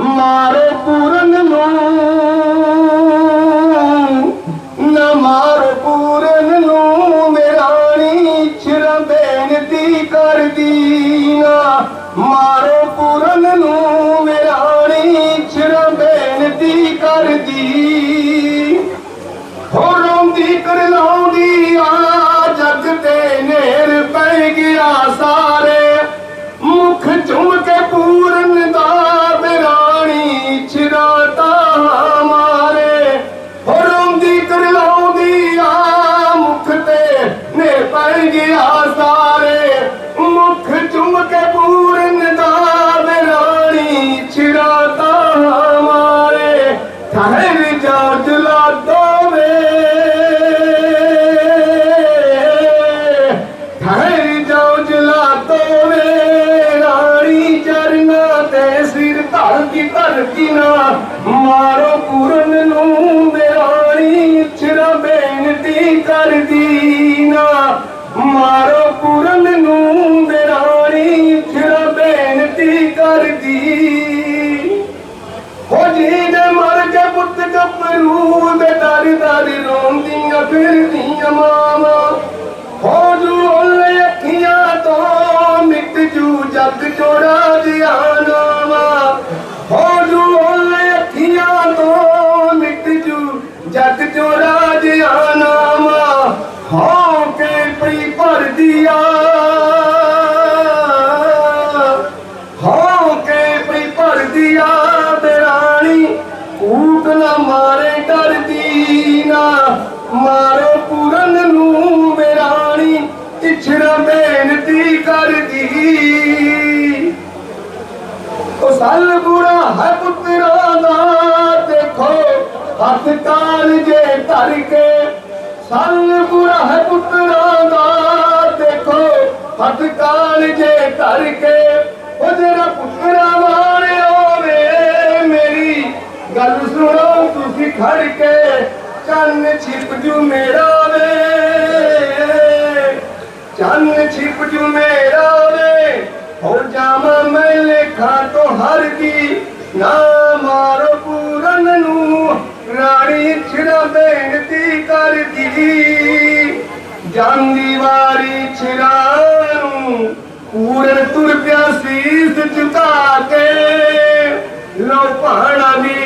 ਮਾਰੇ ਪੂਰਨ ਨੂੰ, ਨਾ ਮਾਰ ਪੂਰਨ ਨੂੰ ਮੇਰਾਣੀ ਛਿਰਾ ਬੇਨਤੀ ਕਰਦੀ ਨਾ। ਮਾਰੋ ਪੂਰਨ ਨੂੰ ਮੇਰਾਣੀ ਛਿਰਾ ਬੇਨਤੀ ਕਰਦੀ ਸਿਰ ਧਰ ਕੀ ਧਰ ਨਾ ਮਾਰੋ ਪੂਰਨ ਨੂੰ। ਮੇਰਾਣੀ ਛਿਰਾ ਬੇਨਤੀ ਕਰਦੀ ਪੁੱਤ ਗੱਭਰੂ ਦੇ ਦਰ ਦਰ ਰੋਂਦੀਆਂ ਫਿਰਦੀਆਂ ਮਾਵਾਂ। ਹੋ ਓਲੇ ਅੱਖੀਆਂ ਤੋਂ ਮਿਟ ਜੂ ਜੱਗ ਜੋੜਾ ਜਿਆਨਾਵਾ ਹੋ ਜੂ ਓਲੇ ਅੱਖੀਆਂ ਤੋਂ ਮਿਟ ਜੂ ਜੱਗ ਜੋੜਾ ਜਿਆਨਾਵਾ ਹੋ, ਕੇ ਪਈ ਭਰਦੀਆ ਕਰਦੀ ਉਹ ਸਲ ਬੁਰਾ ਹੈ ਪੁੱਤਰਾਂ ਦਾ, ਦੇਖੋ, ਹੱਥ ਕਾਲ ਜੇ ਧਰ ਕੇ। ਸਾਲ ਬੁਰਾ ਹੈ ਪੁੱਤਰਾਂ ਦਾ, ਦੇਖੋ, ਹੱਥ ਕਾਲ ਜੇ ਧਰ ਕੇ। ਉਹ ਜਿਹੜਾ ਪੁੱਤਰਾਂ ਵਾਰਿਓ ਵੇ ਮੇਰੀ ਗੱਲ ਸੁਣੋ, ਤੁਸੀਂ ਖੜ ਕੇ, ਚੰਨ ਛਿਪ ਜੂ ਮੇਰਾ ਵੇ। ਚੰਨ ਛਿਪ ਜੂ ਮੇਰਾ ਹੋ ਮੈਂ ਲੇਖਾਂ ਤੋਂ ਹਰ ਦੀ ਨਾ ਮਾਰੋ ਪੂਰਨ ਨੂੰ, ਰਾਣੀ ਛਿੜਾ ਬੇਨਤੀ ਕਰਦੀ ਜਾਂਦੀ ਵਾਰੀ ਛਿੜਾ ਨੂੰ, ਪੂਰਨ ਤੁਰ ਪਿਆ ਸੀਸ ਝੁਕਾ ਕੇ। ਲੋ ਪਹਾੜਾ ਬੀਤ